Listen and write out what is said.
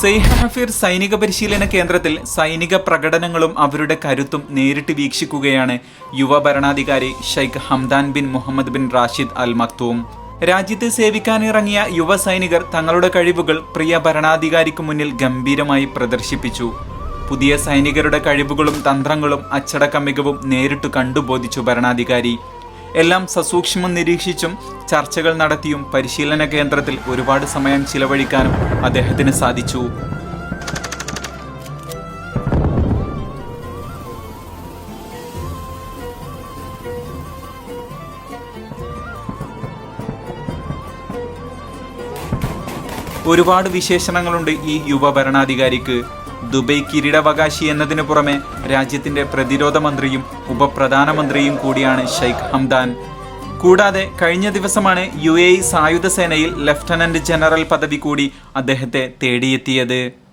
സെയ്ഹ് ഹഫീർ സൈനിക പരിശീലന കേന്ദ്രത്തിൽ സൈനിക പ്രകടനങ്ങളും അവരുടെ കരുത്തും നേരിട്ട് വീക്ഷിക്കുകയാണ് യുവ ഭരണാധികാരി Sheikh Hamdan bin Mohammed bin Rashid Al Maktoum രാജ്യത്തെ സേവിക്കാനിറങ്ങിയ യുവ സൈനികർ തങ്ങളുടെ കഴിവുകൾ പ്രിയ ഭരണാധികാരിക്ക് മുന്നിൽ ഗംഭീരമായി പ്രദർശിപ്പിച്ചു. പുതിയ സൈനികരുടെ കഴിവുകളും തന്ത്രങ്ങളും അച്ചടക്ക മികവും നേരിട്ട് കണ്ടുബോധിച്ചു ഭരണാധികാരി. എല്ലാം സസൂക്ഷ്മം നിരീക്ഷിച്ചും ചർച്ചകൾ നടത്തിയും പരിശീലന കേന്ദ്രത്തിൽ ഒരുപാട് സമയം ചിലവഴിക്കാനും അദ്ദേഹത്തിന് സാധിച്ചു. ഒരുപാട് വിശേഷണങ്ങളുണ്ട് ഈ യുവ ഭരണാധികാരിക്ക്. ദുബൈ കിരീടാവകാശി എന്നതിനു പുറമെ രാജ്യത്തിന്റെ പ്രതിരോധ മന്ത്രിയും ഉപപ്രധാനമന്ത്രിയും കൂടിയാണ് ഷെയ്ഖ് ഹംദാൻ. കൂടാതെ കഴിഞ്ഞ ദിവസമാണ് യു എ ഇ സായുധ സേനയിൽ ലഫ്റ്റനന്റ് ജനറൽ പദവി കൂടി അദ്ദേഹത്തെ തേടിയെത്തിയത്.